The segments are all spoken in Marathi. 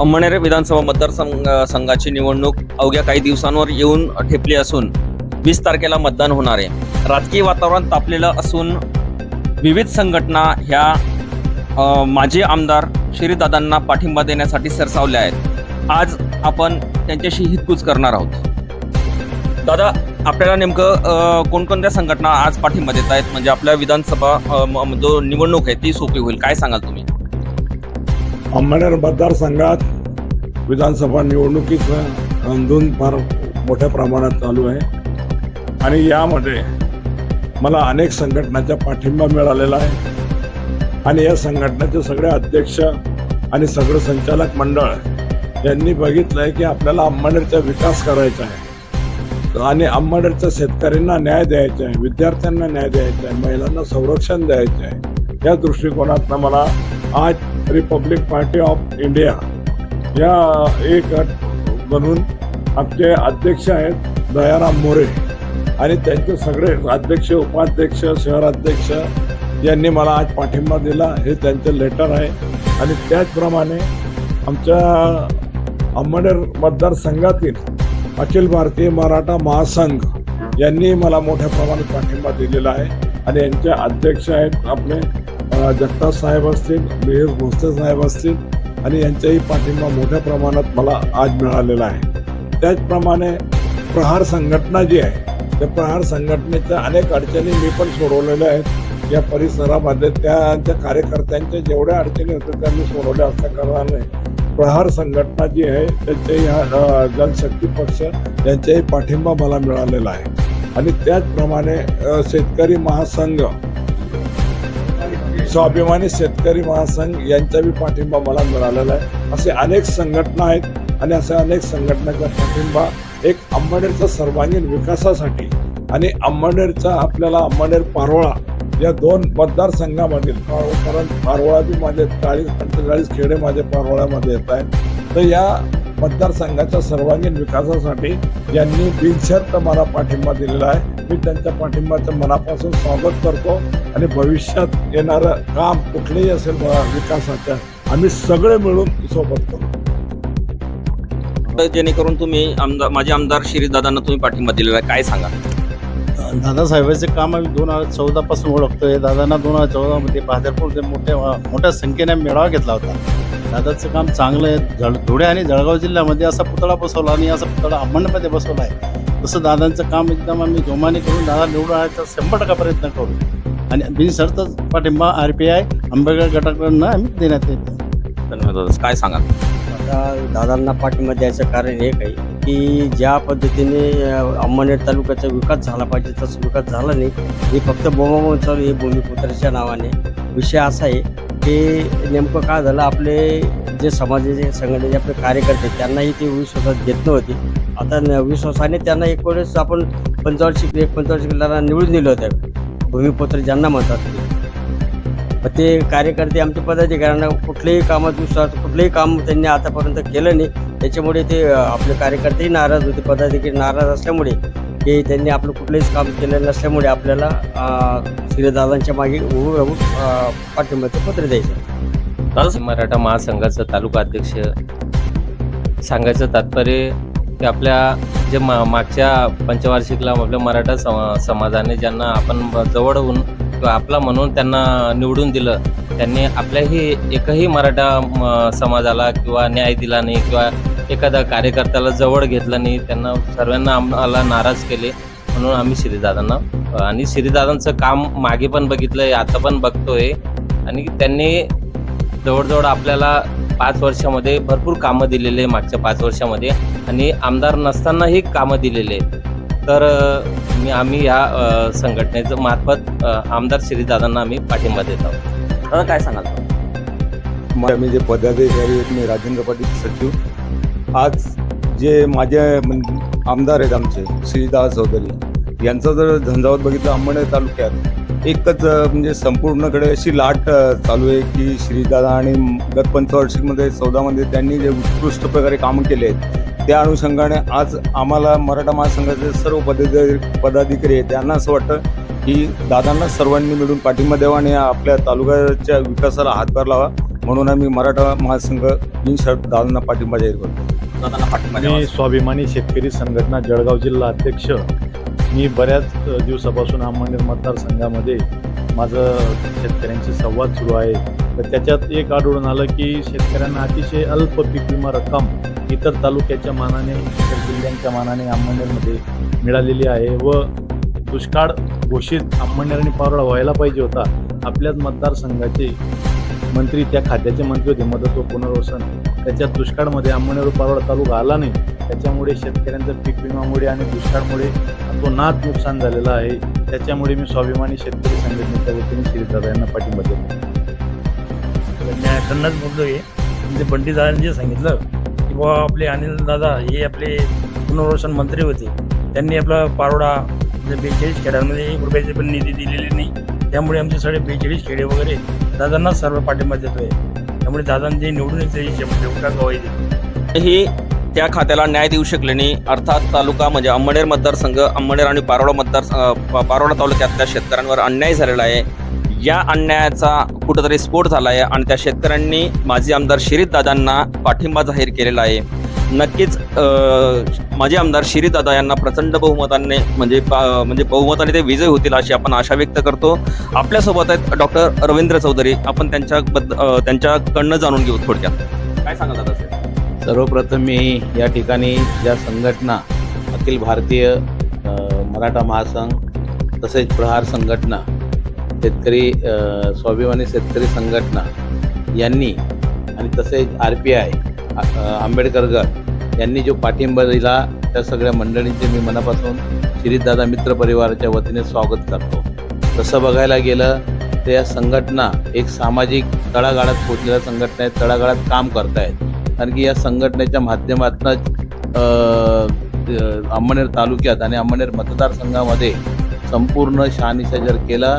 अंमणेरे विधानसभा मतदारसंघ संघाची निवडणूक अवघ्या काही दिवसांवर येऊन ठेपली असून वीस तारखेला मतदान होणार आहे. राजकीय वातावरण तापलेलं असून विविध संघटना ह्या माजी आमदार श्रीदादांना पाठिंबा देण्यासाठी सरसावल्या आहेत. आज आपण त्यांच्याशी हितकूच करणार आहोत. दादा आपल्याला नेमकं कोणकोणत्या संघटना आज पाठिंबा देत आहेत? म्हणजे आपल्या विधानसभा जो निवडणूक आहे ती सोपी होईल. काय सांगाल तुम्ही? अंमळनेर मतदारसंघात विधानसभा निवडणुकीचं रंधून फार मोठ्या प्रमाणात चालू आहे. आणि यामध्ये मला अनेक संघटनांचा पाठिंबा मिळालेला आहे. आणि या संघटनेचे सगळे अध्यक्ष आणि सगळं संचालक मंडळ यांनी बघितलं आहे की आपल्याला अंमळनेरचा विकास करायचा आहे. आणि अंबानेरच्या शेतकऱ्यांना न्याय द्यायचा आहे विद्यार्थ्यांना न्याय द्यायचा आहे महिलांना संरक्षण द्यायचं आहे. या दृष्टिकोनातनं मला आज रिपब्लिक पार्टी ऑफ इंडिया या एक गट बनून आमचे अध्यक्ष आहेत दयाराम मोरे. आणि त्यांचे सगळे अध्यक्ष उपाध्यक्ष शहराध्यक्ष यांनी मला आज पाठिंबा दिला. हे त्यांचं लेटर आहे. आणि त्याचप्रमाणे आमच्या अंबनेर मतदारसंघातील अखिल भारतीय मराठा महासंघ यांनी मला मोठ्या प्रमाणात पाठिंबा दिलेला आहे. आणि यांचे अध्यक्ष आहेत आपले जगताप साहेब असतील मिहिर भोसले साहेब असतील आणि यांचाही पाठिंबा मोठ्या प्रमाणात मला आज मिळालेला आहे. त्याचप्रमाणे प्रहार संघटना जी आहे त्या प्रहार संघटनेच्या अनेक अडचणी मी पण सोडवलेल्या आहेत. या परिसरामध्ये त्यांच्या कार्यकर्त्यांच्या जेवढ्या अडचणी होत्या त्या मी सोडवल्या असल्या कारणाने प्रहार संघटना जी आहे त्यांच्याही हा, जनशक्ती पक्ष यांचाही पाठिंबा मला मिळालेला आहे. आणि त्याचप्रमाणे शेतकरी महासंघ स्वाभिमानी शेतकरी महासंघ यांचा बी पाठिंबा मला मिळालेला आहे. असे अनेक संघटना आहेत आणि अशा अनेक संघटनांचा पाठिंबा एक अंबनेरच्या सर्वांगीण विकासासाठी आणि अंबनेरचा आपल्याला अंबनेर पारोळा या दोन मतदारसंघामधील कारण पारोळा बी माझे चाळीस पंचेचाळीस खेडे माझे पारोळ्यामध्ये येत आहेत. तर या मतदारसंघाच्या सर्वांगीण विकासासाठी यांनी बिनशर्त मला पाठिंबा दिलेला आहे. मी त्यांच्या पाठिंबाचं मनापासून स्वागत करतो आणि भविष्यात येणारं काम कुठलंही असेल विकासाच्या आम्ही सगळे मिळून सोबत करू. तर जेणेकरून तुम्ही आमदार माझे आमदार श्रीदादांना तुम्ही पाठिंबा दिलेला आहे. काय सांगा दादासाहेबांचे काम आम्ही दोन हजार चौदा पासून ओळखतोय. दादांना दोन हजार चौदा मध्ये बहादरपूर ते मोठ्या मोठ्या संख्येने मेळावा घेतला होता. दादाचं काम चांगलं आहे. जळ धुळे आणि जळगाव जिल्ह्यामध्ये असा पुतळा बसवला आणि असा पुतळा अंबडमध्ये बसवला आहे. तसं दादांचं काम एकदम आम्ही जोमाने करून दादा निवडून आणायचा शंभर टक्का प्रयत्न करू. आणि बिनशर्त पाठिंबा आर पी आय आंबेडकर गटाकडनं आम्ही देण्यात येते धन्यवाद दादा. काय सांगाल? आता दादांना पाठिंबा द्यायचं कारण एक आहे की ज्या पद्धतीने अ, तालुक्याचा विकास झाला पाहिजे तसा विकास झाला नाही. हे फक्त बोमाबोम चालू आहे भूमिपुत्राच्या नावाने. विषय असा आहे की नेमकं काय झालं आपले जे समाजाचे संघटनेचे आपले कार्यकर्ते त्यांनाही ते विश्वासात घेत नव्हते. आता न- विश्वासाने त्यांना एक वेळेस आपण पंचावन्न एक पंचावन्न निवडून दिलं होतं. भूमिपुत्र ज्यांना म्हणतात. ते मग ते कार्यकर्ते आमचे पदाधिकाऱ्यांना कुठलेही कामात विश्वास कुठलंही काम त्यांनी आतापर्यंत केलं नाही. त्याच्यामुळे ते आपले कार्यकर्तेही नाराज होते पदाधिकारी नाराज असल्यामुळे. ते त्यांनी आपलं कुठलंहीच काम केलं नसल्यामुळे आपल्याला श्रीदादांच्या मागे उभं राहून पाठिंब्याचं पत्र द्यायचं. दादा मराठा महासंघाचं तालुका अध्यक्ष सांगायचं तात्पर्य की आपल्या जे मा मागच्या पंचवार्षिकला आपल्या मराठा समा समाजाने ज्यांना आपण ब- जवळ होऊन किंवा आपला म्हणून त्यांना निवडून दिलं त्यांनी आपल्याही एकही मराठा म, समाजाला किंवा न्याय दिला नाही किंवा एखाद्या कार्यकर्त्याला जवळ घेतलं नाही त्यांना सर्वांना आम्हाला नाराज केले म्हणून आम्ही श्रीदादांना आणि श्रीदादांचं काम मागे पण बघितलंय आता पण बघतोय. आणि त्यांनी जवळजवळ आपल्याला पाच वर्षामध्ये भरपूर कामं दिलेले आहे मागच्या पाच वर्षामध्ये. आणि आमदार नसतानाही कामं दिलेले आहेत. तर मी आम्ही ह्या संघटनेचं मार्फत आमदार श्रीदादांना आम्ही पाठिंबा देत आहोत. काय सांगाल? म्हणजे तुम्ही? मी जे पदाधिकारी आहेत मी राजेंद्र पाटील सचिव. आज जे माझे आमदार आहेत आमचे श्रीदास चौधरी यांचा जर झंझावत बघितलं अंबरनाथ तालुक्यात एकच म्हणजे संपूर्णकडे अशी लाट चालू आहे की श्रीदादा आणि गत पंचवार्षिकमध्ये चौदामध्ये त्यांनी जे उत्कृष्ट प्रकारे कामं केले आहेत त्या अनुषंगाने आज आम्हाला मराठा महासंघाचे सर्व पदाधिकारी पदाधिकारी आहेत. त्यांना असं वाटतं की दादांना सर्वांनी मिळून पाठिंबा द्यावा आणि आपल्या तालुक्याच्या विकासाला हातभार लावा. म्हणून आम्ही मराठा महासंघ बिनशर्त दादांना पाठिंबा जाहीर करतो. दादांना पाठिंबा मी. स्वाभिमानी शेतकरी संघटना जळगाव जिल्हा अध्यक्ष. मी बऱ्याच अ, दिवसापासून अंमळनेर मतदारसंघामध्ये माझं शेतकऱ्यांशी संवाद सुरू आहे. तर त्याच्यात एक आढळून आलं की शेतकऱ्यांना अतिशय अल्प पीक विमा रक्कम इतर तालुक्याच्या मानाने इतर जिल्ह्यांच्या मानाने अंमळनेरमध्ये मिळालेली आहे व दुष्काळ घोषित अंमळनेर आणि पारोळा व्हायला पाहिजे होता. आपल्याच मतदारसंघाचे मंत्री त्या खात्याचे मंत्री होते मदत व पुनर्वसन. त्याच्यात दुष्काळमध्ये अंमळनेर व पारोळा तालुका आला नाही. त्याच्यामुळे शेतकऱ्यांचा पीक विमामुळे आणि दुष्काळमुळे तो नात नुकसान झालेलं आहे. त्याच्यामुळे मी स्वाभिमानी शेतकरी संघटनेच्या वतीने श्रीदादा यांना पाठिंबा देतो. न्यायाखंडाच बोललो आहे म्हणजे पंडित दादांनी जे सांगितलं व आपले अनिल दादा हे आपले पुनर्वसन मंत्री होते. त्यांनी आपला पारोडा म्हणजे बेचाळीस खेड्यांमध्ये एक रुपयाची पण निधी दिलेली नाही. त्यामुळे आमचे सगळे बेचाळीस खेडे वगैरे दादांनाच सर्व पाठिंबा देतोय. त्यामुळे दादांनी जे निवडून येते हे त्या खात्याला न्याय देऊ शकले नाही. अर्थात तालुका म्हणजे अंमळनेर मतदारसंघ अंमळनेर आणि पारोडा मतदार पारोडा तालुक्यातल्या शेतकऱ्यांवर अन्याय झालेला आहे. या अन्यायाचा कुठंतरी स्फोट झाला आहे आणि त्या शेतकऱ्यांनी माजी आमदार शिरीत दादांना पाठिंबा जाहीर केलेला आहे. नक्कीच माजी आमदार शिरीत दादा यांना प्रचंड बहुमताने म्हणजे पा- म्हणजे बहुमताने ते विजय होतील अशी आपण आशा व्यक्त करतो. आपल्यासोबत आहेत डॉक्टर रवींद्र चौधरी. आपण त्यांच्याबद्द त्यांच्याकडनं जाणून घेऊ थोडक्यात. काय सांगा दादा सर्वप्रथम मी या ठिकाणी ज्या संघटना अखिल भारतीय मराठा महासंघ तसेच प्रहार संघटना शेतकरी स्वाभिमानी शेतकरी संघटना यांनी आणि तसेच आर पी आय आंबेडकर गट यांनी जो पाठिंबा दिला त्या सगळ्या मंडळींचे मी मनापासून श्रीदादा मित्र परिवाराच्या वतीने स्वागत करतो. तसं बघायला गेलं तर या संघटना एक सामाजिक तळागाळात पोचलेल्या संघटना आहेत तळागाळात काम करतायत. कारण की या संघटनेच्या माध्यमातूनच अंमनेर तालुक्यात आणि अंमनेर मतदारसंघामध्ये संपूर्ण शहानिशा जर केला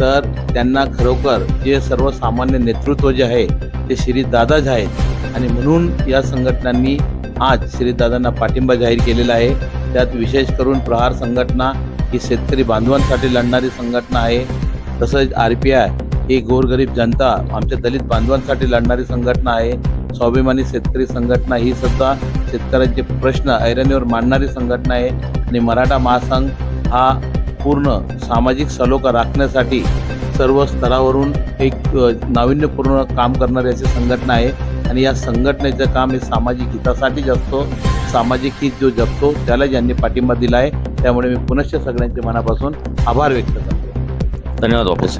तर त्यांना खरोखर जे सर्वसामान्य नेतृत्व जे आहे ते श्रीदादाच आहेत. आणि म्हणून या संघटनांनी आज श्रीदादांना पाठिंबा जाहीर केलेला आहे. त्यात विशेष करून प्रहार संघटना ही शेतकरी बांधवांसाठी लढणारी संघटना आहे. तसंच आर पी आय ही गोरगरीब जनता आमच्या दलित बांधवांसाठी लढणारी संघटना आहे. स्वाभिमानी शेतकरी संघटना ही सुद्धा शेतकऱ्यांचे प्रश्न ऐरणीवर मांडणारी संघटना आहे. आणि मराठा महासंघ हा पूर्ण सामाजिक सलोखा राखण्यासाठी सर्व स्तरावरून एक नाविन्यपूर्ण काम करणारी अशी संघटना आहे. आणि या संघटनेचं काम हे सामाजिक हितासाठीच असतो. सामाजिक हित जो जपतो त्याला ज्यांनी पाठिंबा दिला आहे. त्यामुळे मी पुनश्च सगळ्यांचे मनापासून आभार व्यक्त करतो. धन्यवाद वापस